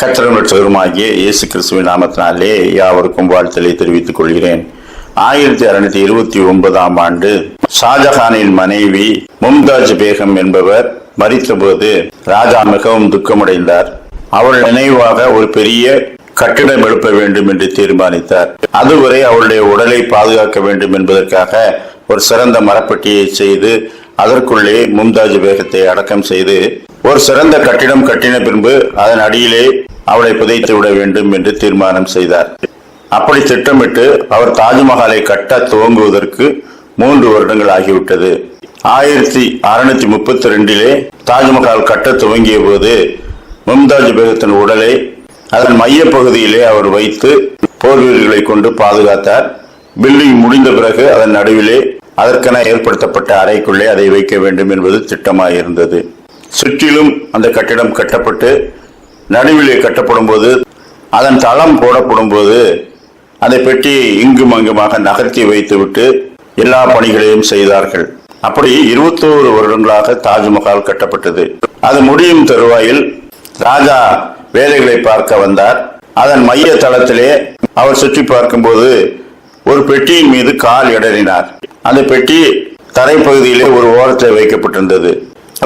கத்திரம் இயேசு கிறிஸ்துவின் நாமத்தினாலே யாவருக்கும் வாழ்த்தலை தெரிவித்துக் கொள்கிறேன். ஆயிரத்தி அறுநூத்தி இருபத்தி ஒன்பதாம் ஆண்டு ஷாஜஹானின் மனைவி மும்தாஜ் பேகம் என்பவர் மறித்தபோது ராஜா மிகவும் துக்கமடைந்தார். அவள் நினைவாக ஒரு பெரிய கட்டிடம் எழுப்ப வேண்டும் என்று தீர்மானித்தார். அதுவரை அவளுடைய உடலை பாதுகாக்க வேண்டும் என்பதற்காக ஒரு சிறந்த மரப்பெட்டியை செய்து அதற்குள்ளே மும்தாஜ் பேகத்தை அடக்கம் செய்து ஒரு சிறந்த கட்டிடம் கட்டின பின்பு அதன் அடியிலே அவளை புதைத்து விட வேண்டும் என்று தீர்மானம் செய்தார். அப்படி திட்டமிட்டு அவர் தாஜ்மஹாலை கட்ட துவங்குவதற்கு மூன்று வருடங்கள் ஆகிவிட்டது. ஆயிரத்தி அறுநூத்தி முப்பத்தி ரெண்டிலே தாஜ்மஹால் கட்ட துவங்கிய போது மும்தாஜ் பேகத்தின் உடலை அதன் மைய பகுதியிலே அவர் வைத்து போர் வீரர்களை கொண்டு பாதுகாத்தார். பில்டிங் முடிந்த பிறகு அதன் நடுவிலே அதற்கென ஏற்படுத்தப்பட்ட அறைக்குள்ளே அதை வைக்க வேண்டும் என்பது திட்டமாக இருந்தது சுற்றிலும் அந்த கட்டிடம் கட்டப்பட்டு நடுவிலே கட்டப்படும் போது அதன் தளம் போடப்படும் போது அந்த பெட்டியை இங்கும் அங்குமாக நகர்த்தி வைத்துவிட்டு எல்லா பணிகளையும் செய்தார்கள். அப்படி இருபத்தோரு வருடங்களாக தாஜ்மஹால் கட்டப்பட்டது. அது முடியும் தருவாயில் ராஜா வேலைகளை பார்க்க வந்தார். அதன் மைய தளத்திலே அவர் சுற்றி பார்க்கும்போது ஒரு பெட்டியின் மீது கால் இடறினார் அந்த பெட்டி தரைப்பகுதியிலே ஒரு ஓரத்தில் வைக்கப்பட்டிருந்தது.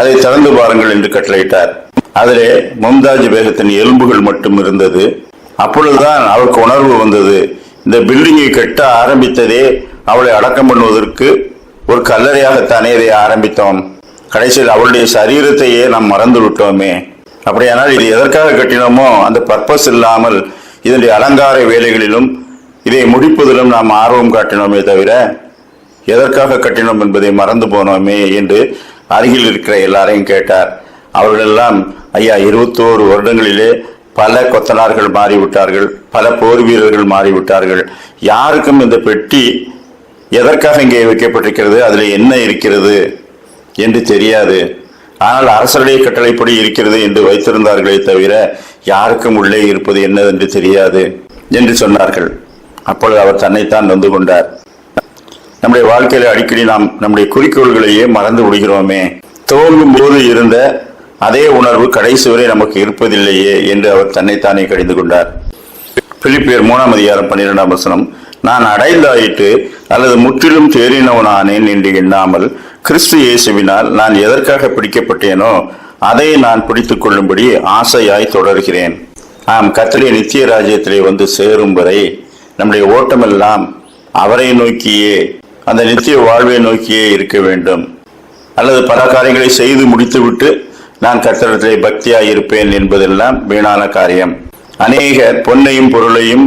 அதை திறந்து பாருங்கள் என்று கட்டளையிட்டார். அதிலே மும்தாஜ் பேகத்தின் எலும்புகள் மட்டும் இருந்தது. அப்பொழுதுதான் அவருக்கு உணர்வு வந்தது. இந்த பில்டிங்கை கட்ட ஆரம்பித்ததே அவளை அடக்கம் பண்ணுவதற்கு ஒரு கல்லறையாகத்தானே இதை ஆரம்பித்தோம். கடைசியில் அவளுடைய சரீரத்தையே நாம் மறந்து விட்டோமே. அப்படியானால் இது எதற்காக கட்டினோமோ அந்த பர்பஸ் இல்லாமல் இதனுடைய அலங்கார வேலைகளிலும் இதை முடிப்பதிலும் நாம் ஆர்வம் காட்டினோமே தவிர எதற்காக கட்டினோம் என்பதை மறந்து போனோமே என்று அருகில் இருக்கிற எல்லாரையும் கேட்டார். அவர்களெல்லாம் ஐயா இருபத்தோரு வருடங்களிலே பல கொத்தனார்கள் மாறிவிட்டார்கள் பல போர் வீரர்கள் மாறிவிட்டார்கள். யாருக்கும் இந்த பெட்டி எதற்காக இங்கே வைக்கப்பட்டிருக்கிறது அதில் என்ன இருக்கிறது என்று தெரியாது. ஆனால் அரசருடைய கட்டளைப்படி இருக்கிறது என்று வைத்திருந்தார்களே தவிர யாருக்கும் உள்ளே இருப்பது என்னதென்று தெரியாது என்று சொன்னார்கள். அப்பொழுது அவர் தன்னைத்தான் நொந்து கொண்டார். நம்முடைய வாழ்க்கையில அடிக்கடி நாம் நம்முடைய குறிக்கோள்களையே மறந்து விடுகிறோமே. துவங்கும் போது இருந்த அதே உணர்வு கடைசி வரை நமக்கு இருப்பதில்லையே என்று அவர் தன்னைத்தானே கடிந்து கொண்டார். பிலிப்பியர் மூணாம் அதிகாரம் பன்னிரெண்டாம் வசனம் நான் அடைந்தாயிட்டு அல்லது முற்றிலும் தேறினவனானேன் என்று எண்ணாமல் கிறிஸ்து இயேசுவினால் நான் எதற்காக பிடிக்கப்பட்டேனோ அதை நான் பிடித்துக் கொள்ளும்படி ஆசையாய் தொடர்கிறேன். ஆம் கத்திரிய நித்திய ராஜ்யத்திலே வந்து சேரும் வரை நம்முடைய ஓட்டமெல்லாம் அவரை நோக்கியே அந்த நித்திய வாழ்வை நோக்கியே இருக்க வேண்டும். அல்லது பல காரியங்களை செய்து முடித்துவிட்டு நான் கர்த்தரத்திலே பக்தியாய் இருப்பேன் என்பதெல்லாம் வீணான காரியம். அநேகர் பொன்னையும் பொருளையும்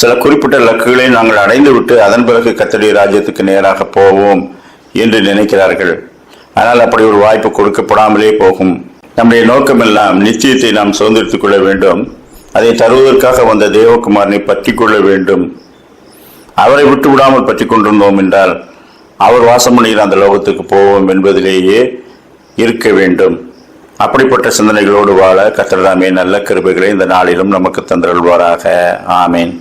சில குறிப்பிட்ட லக்குகளை நாங்கள் அடைந்து விட்டு அதன் பிறகு கத்தடி ராஜ்யத்துக்கு நேராக போவோம் என்று நினைக்கிறார்கள். ஆனால் அப்படி ஒரு வாய்ப்பு கொடுக்கப்படாமலே போகும். நம்முடைய நோக்கமெல்லாம் நிச்சயத்தை நாம் சுதந்திரித்துக் கொள்ள வேண்டும். அதை தருவதற்காக வந்த தேவகுமாரனை பற்றி கொள்ள வேண்டும். அவரை விட்டு விடாமல் பற்றி கொண்டிருந்தோம் என்றால் அவர் வாசம் பண்ணுகிற அந்த லோகத்துக்கு போவோம் என்பதிலேயே இருக்க வேண்டும். அப்படிப்பட்ட சிந்தனைகளோடு வாழ கத்திரதாமே நல்ல கிருபைகளை இந்த நாளிலும் நமக்கு தந்திரல்வாராக ஆமேன்.